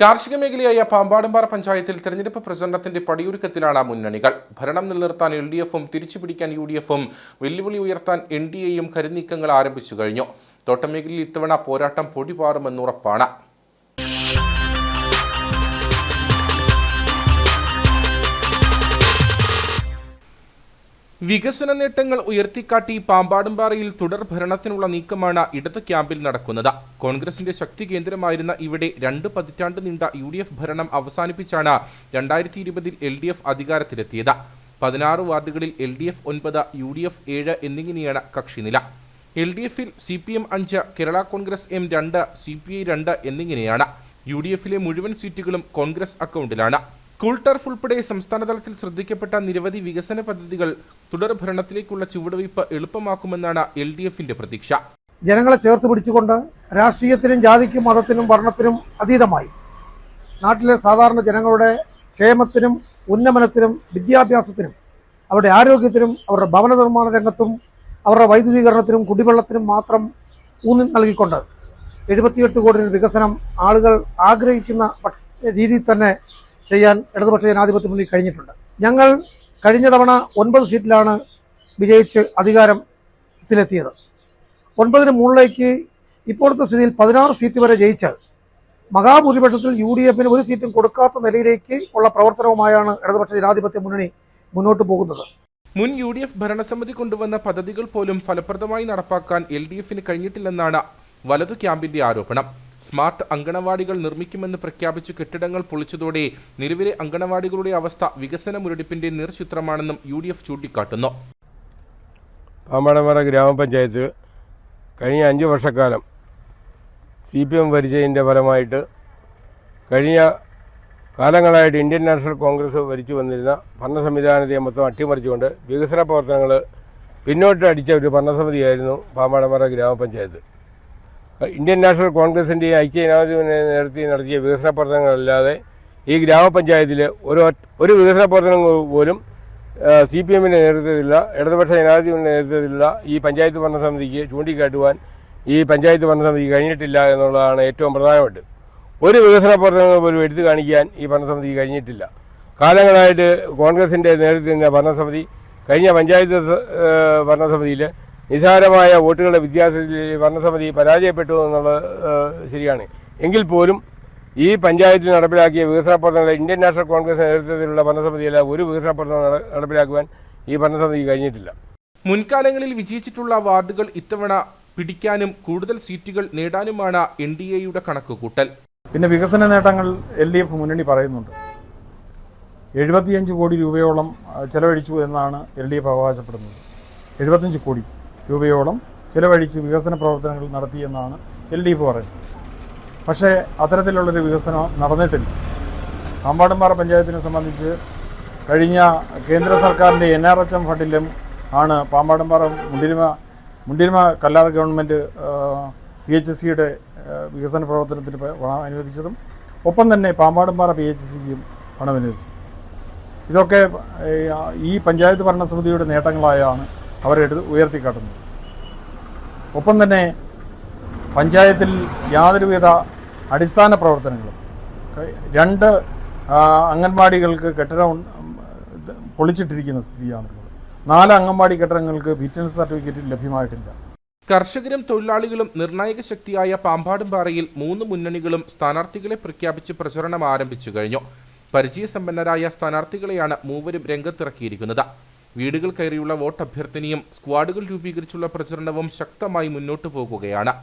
കാർഷിക മേഖലയായ പാമ്പാടുംപാറ പഞ്ചായത്തിൽ തെരഞ്ഞെടുപ്പ് പ്രചരണത്തിന്റെ പടിയൊരുക്കത്തിലാണ് മുന്നണികൾ. ഭരണം നിലനിർത്താൻ എൽ ഡി എഫും തിരിച്ചുപിടിക്കാൻ യു ഡി എഫും വെല്ലുവിളി ഉയർത്താൻ എൻ ഡി എയും കരുനീക്കങ്ങൾ ആരംഭിച്ചു കഴിഞ്ഞു. തോട്ടമേഖലയിൽ ഇത്തവണ പോരാട്ടം പൊടിപാറുമെന്നുറപ്പാണ് വികസന നേട്ടങ്ങൾ ഉയർത്തിക്കാട്ടി പാമ്പാടുംപാറയിൽ തുടർ ഭരണത്തിനുള്ള നീക്കമാണ് ഇടത് ക്യാമ്പിൽ നടക്കുന്നത്. കോൺഗ്രസിന്റെ ശക്തി കേന്ദ്രമായിരുന്ന ഇവിടെ രണ്ട് പതിറ്റാണ്ട് നീണ്ട യു ഡി എഫ് ഭരണം അവസാനിപ്പിച്ചാണ് രണ്ടായിരത്തി ഇരുപതിൽ എൽ ഡി എഫ് അധികാരത്തിലെത്തിയത്. പതിനാറ് വാർഡുകളിൽ എൽ ഡി എഫ് ഒൻപത് യു ഡി എഫ് ഏഴ് എന്നിങ്ങനെയാണ് കക്ഷിനില എൽ ഡി എഫിൽ സി പി എം അഞ്ച് കേരള കോൺഗ്രസ് എം രണ്ട് സി പി ഐ രണ്ട് എന്നിങ്ങനെയാണ്. യു ഡി എഫിലെ മുഴുവൻ സീറ്റുകളും കോൺഗ്രസ് അക്കൗണ്ടിലാണ്. സ്കൂൾ ടർഫ് ഉൾപ്പെടെ സംസ്ഥാനതലത്തിൽ ശ്രദ്ധിക്കപ്പെട്ട നിരവധി വികസന പദ്ധതികൾ തുടർ ഭരണത്തിലേക്കുള്ള ചുവടുവയ്പ് എളുപ്പമാക്കുമെന്നാണ് എൽ ഡി എഫിന്റെ പ്രതീക്ഷ. ജനങ്ങളെ ചേർത്ത് പിടിച്ചുകൊണ്ട് രാഷ്ട്രീയത്തിനും ജാതിക്കും മതത്തിനും വർണത്തിനും അതീതമായി. നാട്ടിലെ സാധാരണ ജനങ്ങളുടെ ക്ഷേമത്തിനും ഉന്നമനത്തിനും വിദ്യാഭ്യാസത്തിനും അവരുടെ ആരോഗ്യത്തിനും അവരുടെ ഭവന നിർമ്മാണ രംഗത്തും അവരുടെ വൈദ്യുതീകരണത്തിനും കുടിവെള്ളത്തിനും മാത്രം ഊന്നി നൽകിക്കൊണ്ട് എഴുപത്തിയെട്ട് കോടി വികസനം ആളുകൾ ആഗ്രഹിക്കുന്ന രീതിയിൽ തന്നെ ചെയ്യാൻ ഇടതുപക്ഷ ജനാധിപത്യ മുന്നിൽ കഴിഞ്ഞിട്ടുണ്ട്. ഞങ്ങൾ കഴിഞ്ഞ തവണ ഒൻപത് സീറ്റിലാണ് വിജയിച്ച് അധികാരത്തിലെത്തിയത്. ഒൻപതിന് മുകളിലേക്ക് ഇപ്പോഴത്തെ സ്ഥിതിയിൽ പതിനാറ് സീറ്റ് വരെ ജയിച്ച് മഹാഭൂരിപക്ഷത്തിൽ യു ഡി എഫിന് ഒരു സീറ്റും കൊടുക്കാത്ത നിലയിലേക്ക് ഉള്ള പ്രവർത്തനവുമായാണ് ഇടതുപക്ഷ ജനാധിപത്യ മുന്നണി മുന്നോട്ട് പോകുന്നത്. മുൻ യു ഡി എഫ് ഭരണസമിതി കൊണ്ടുവന്ന പദ്ധതികൾ പോലും ഫലപ്രദമായി നടപ്പാക്കാൻ എൽ ഡി എഫിന് കഴിഞ്ഞിട്ടില്ലെന്നാണ് വലതു ക്യാമ്പിന്റെ ആരോപണം. സ്മാർട്ട് അങ്കണവാടികൾ നിർമ്മിക്കുമെന്ന് പ്രഖ്യാപിച്ച് കെട്ടിടങ്ങൾ പൊളിച്ചതോടെ നിലവിലെ അങ്കണവാടികളുടെ അവസ്ഥ വികസന മുരടിപ്പിന്റെ നേർചിത്രമാണെന്നും യു ഡി എഫ് ചൂണ്ടിക്കാട്ടുന്നു. പാമ്പാടമറ ഗ്രാമപഞ്ചായത്ത് കഴിഞ്ഞ അഞ്ച് വർഷക്കാലം സി പി എം ഭരിച്ചതിന്റെ ഫലമായിട്ട് കഴിഞ്ഞ കാലങ്ങളായിട്ട് ഇന്ത്യൻ നാഷണൽ കോൺഗ്രസ് ഭരിച്ചു വന്നിരുന്ന ഭരണ സംവിധാനത്തെ മൊത്തം അട്ടിമറിച്ചുകൊണ്ട് വികസന പ്രവർത്തനങ്ങൾ പിന്നോട്ട് അടിച്ച ഒരു ഭരണസമിതിയായിരുന്നു പാമ്പാടമറ ഗ്രാമപഞ്ചായത്ത്. ഇന്ത്യൻ നാഷണൽ കോൺഗ്രസിന്റെ ഐക്യ ജനാധിപത്യ നേതൃത്വത്തിൽ നടത്തിയ വികസന പ്രവർത്തനങ്ങളല്ലാതെ ഈ ഗ്രാമപഞ്ചായത്തിൽ ഒരു ഒരു വികസന പ്രവർത്തനം പോലും സി പി എമ്മിന്റെ നേതൃത്വത്തിലുള്ള ഇടതുപക്ഷ ജനാധിപത്യത്തിന്റെ നേതൃത്വത്തിലുള്ള ഈ പഞ്ചായത്ത് ഭരണസമിതിക്ക് ചൂണ്ടിക്കാട്ടുവാൻ ഈ പഞ്ചായത്ത് ഭരണസമിതിക്ക് കഴിഞ്ഞിട്ടില്ല എന്നുള്ളതാണ് ഏറ്റവും പ്രധാനമായിട്ട് ഒരു വികസന പ്രവർത്തനങ്ങൾ പോലും എടുത്തു കാണിക്കാൻ ഈ ഭരണസമിതി കഴിഞ്ഞിട്ടില്ല. കാലങ്ങളായിട്ട് കോൺഗ്രസിന്റെ നേതൃത്വത്തിൽ ഭരണസമിതി കഴിഞ്ഞ പഞ്ചായത്ത് ഭരണസമിതിയിൽ നിസാരമായ വോട്ടുകളുടെ വ്യത്യാസത്തിൽ ഭരണസമിതി പരാജയപ്പെട്ടു എന്നുള്ളത് ശരിയാണ്. എങ്കിൽ പോലും ഈ പഞ്ചായത്തിൽ നടപ്പിലാക്കിയ വികസന പ്രവർത്തനങ്ങൾ ഇന്ത്യൻ നാഷണൽ കോൺഗ്രസ് നേതൃത്വത്തിലുള്ള ഭരണസമിതിയല്ല ഒരു വികസന പ്രവർത്തനം നടപ്പിലാക്കുവാൻ ഈ ഭരണസമിതിക്ക് കഴിഞ്ഞിട്ടില്ല. മുൻകാലങ്ങളിൽ വിജയിച്ചിട്ടുള്ള വാർഡുകൾ ഇത്തവണ പിടിക്കാനും കൂടുതൽ സീറ്റുകൾ നേടാനുമാണ് എൻ ഡി എയുടെ കണക്കുകൂട്ടൽ. പിന്നെ വികസന നേട്ടങ്ങൾ എൽ ഡി എഫ് മുന്നണി പറയുന്നുണ്ട്. എഴുപത്തിയഞ്ച് കോടി രൂപയോളം ചെലവഴിച്ചു എന്നാണ് എൽ ഡി എഫ് അവകാശപ്പെടുന്നത്. എഴുപത്തഞ്ച് കോടി. രൂപയോളം ചിലവഴിച്ച് വികസന പ്രവർത്തനങ്ങൾ നടത്തിയെന്നാണ് എൽ ഡി പറയുന്നത്. പക്ഷേ അത്തരത്തിലുള്ളൊരു വികസനം നടന്നിട്ടില്ല. പാമ്പാടുംപാറ പഞ്ചായത്തിനെ സംബന്ധിച്ച് കഴിഞ്ഞ കേന്ദ്ര സർക്കാരിന്റെ എൻ ആർ എച്ച് എം ഫണ്ടിലും ആണ് പാമ്പാടുംപാറ മുണ്ടിരിമ മുണ്ടിരിമ കല്ലാർ ഗവൺമെന്റ് പി എച്ച് സിയുടെ വികസന പ്രവർത്തനത്തിന് പണം അനുവദിച്ചതും ഒപ്പം തന്നെ പാമ്പാടുംപാറ പി എച്ച് സിക്കും പണം അനുവദിച്ചു ഇതൊക്കെ ഈ പഞ്ചായത്ത് ഭരണസമിതിയുടെ നേട്ടങ്ങളായാണ് അവരെടുത്ത് ഉയർത്തിക്കാട്ടുന്നത് ഒപ്പം തന്നെ പഞ്ചായത്തിൽ യാതൊരുവിധ അടിസ്ഥാന പ്രവർത്തനങ്ങളും രണ്ട് അംഗൻവാടികൾക്ക് കെട്ടിടം പൊളിച്ചിട്ടിരിക്കുന്ന സ്ഥിതിയാണുള്ളത്. നാല് അംഗൻവാടി കെട്ടിടങ്ങൾക്ക് ഫിറ്റ്നസ് സർട്ടിഫിക്കറ്റ് ലഭ്യമായിട്ടില്ല. കർഷകരും തൊഴിലാളികളും നിർണായക ശക്തിയായ പാമ്പാടുംപാറയിൽ മൂന്ന് മുന്നണികളും സ്ഥാനാർത്ഥികളെ പ്രഖ്യാപിച്ച് പ്രചരണം ആരംഭിച്ചു കഴിഞ്ഞു. പരിചയസമ്പന്നരായ സ്ഥാനാർത്ഥികളെയാണ് മൂവരും രംഗത്തിറക്കിയിരിക്കുന്നത്. വീടുകൾ കയറിയുള്ള വോട്ട് അഭ്യർത്ഥനയും സ്ക്വാഡുകൾ രൂപീകരിച്ചുള്ള പ്രചരണവും ശക്തമായി മുന്നോട്ടു പോകുകയാണ്